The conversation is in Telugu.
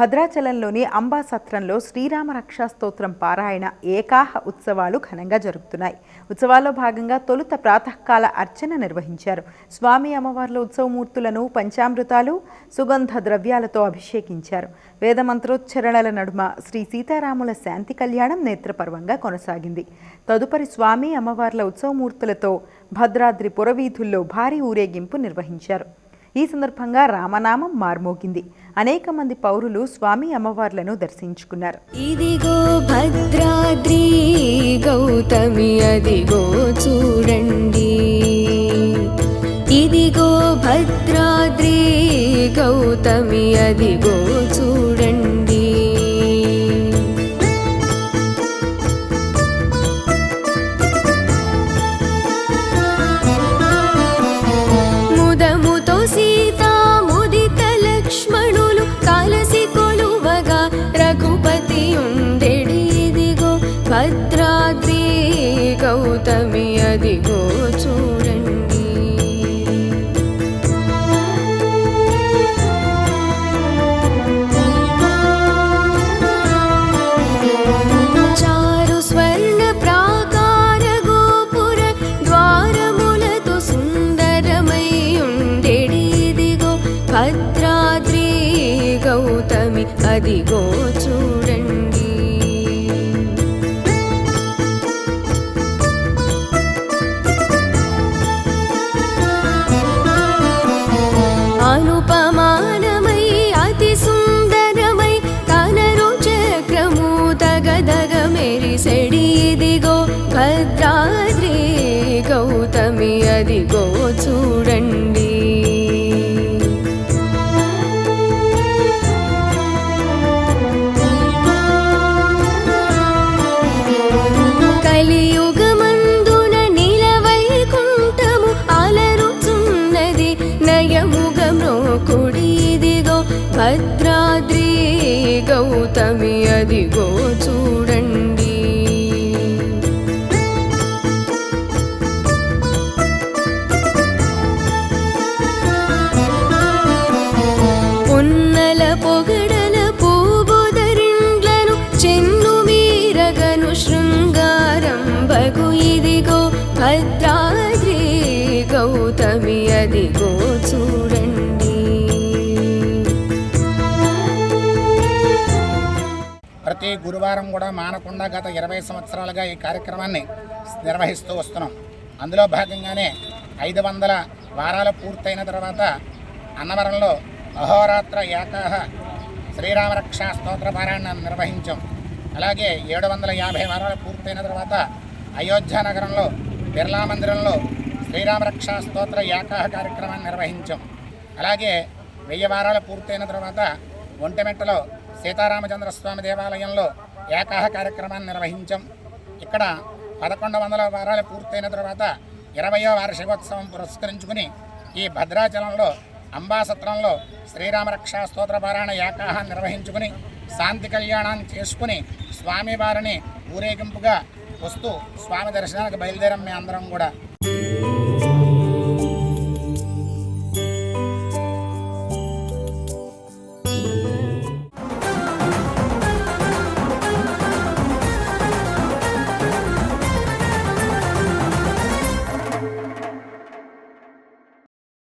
భద్రాచలంలోని అంబాసత్రంలో శ్రీరామ రక్షా స్తోత్రం పారాయణ ఏకాహ ఉత్సవాలు ఘనంగా జరుగుతున్నాయి. ఉత్సవాల్లో భాగంగా తొలుత ప్రాతకాల అర్చన నిర్వహించారు. స్వామి అమ్మవార్ల ఉత్సవమూర్తులను పంచామృతాలు సుగంధ ద్రవ్యాలతో అభిషేకించారు. వేద మంత్రోచ్చరణల నడుమ శ్రీ సీతారాముల శాంతి కళ్యాణం నేత్రపర్వంగా కొనసాగింది. తదుపరి స్వామి అమ్మవార్ల ఉత్సవమూర్తులతో భద్రాద్రి పురవీధుల్లో భారీ ఊరేగింపు నిర్వహించారు. ఈ సందర్భంగా రామనామం మార్మోగింది. అనేక మంది పౌరులు స్వామి అమ్మవార్లను దర్శించుకున్నారు. ఇదిగో భద్రాద్రి గౌతమి అదిగో చూడండి. ఇదిగో భద్రాద్రి గౌతమి అదిగో అద్భుతమి అదిగో చూడండి. చారు స్వర్ణ ప్రాకార గోపుర ద్వారములతో సుందరమై ఉండెడిదిగో భద్రాద్రి గౌతమి అదిగో భద్రాద్రి గౌతమి అదిగో చూడండి. ఉన్నల పొగడల పూబోదరిండ్లను చెన్ను మీరగను శృంగారం బగు ఇదిగో భద్రా ప్రతి గురువారం కూడా మానకుండా గత ఇరవై సంవత్సరాలుగా ఈ కార్యక్రమాన్ని నిర్వహిస్తూ వస్తున్నాం. అందులో భాగంగానే ఐదు వందల వారాలు పూర్తయిన తర్వాత అన్నవరంలో అహోరాత్ర ఏకాహ శ్రీరామరక్షా స్తోత్ర పారాయణ నిర్వహించాం. అలాగే ఏడు వందల యాభై వారాలు పూర్తయిన తర్వాత అయోధ్య నగరంలో బిర్లా మందిరంలో శ్రీరామరక్షా స్తోత్ర ఏకాహ కార్యక్రమాన్ని నిర్వహించాం. అలాగే వెయ్యి వారాలు పూర్తయిన తర్వాత ఒంటిమెట్టలో సీతారామచంద్ర స్వామి దేవాలయంలో ఏకాహ కార్యక్రమాన్ని నిర్వహించాం. ఇక్కడ పదకొండు వందల వారాలు పూర్తయిన తర్వాత ఇరవయో వార్షికోత్సవం పురస్కరించుకుని ఈ భద్రాచలంలో అంబాసత్రంలో శ్రీరామరక్షా స్తోత్ర పారాయణ నిర్వహించుకుని శాంతి కళ్యాణాన్ని చేసుకుని స్వామివారిని ఊరేగింపుగా వస్తూ స్వామి దర్శనానికి బయలుదేరాం మీ అందరం కూడా.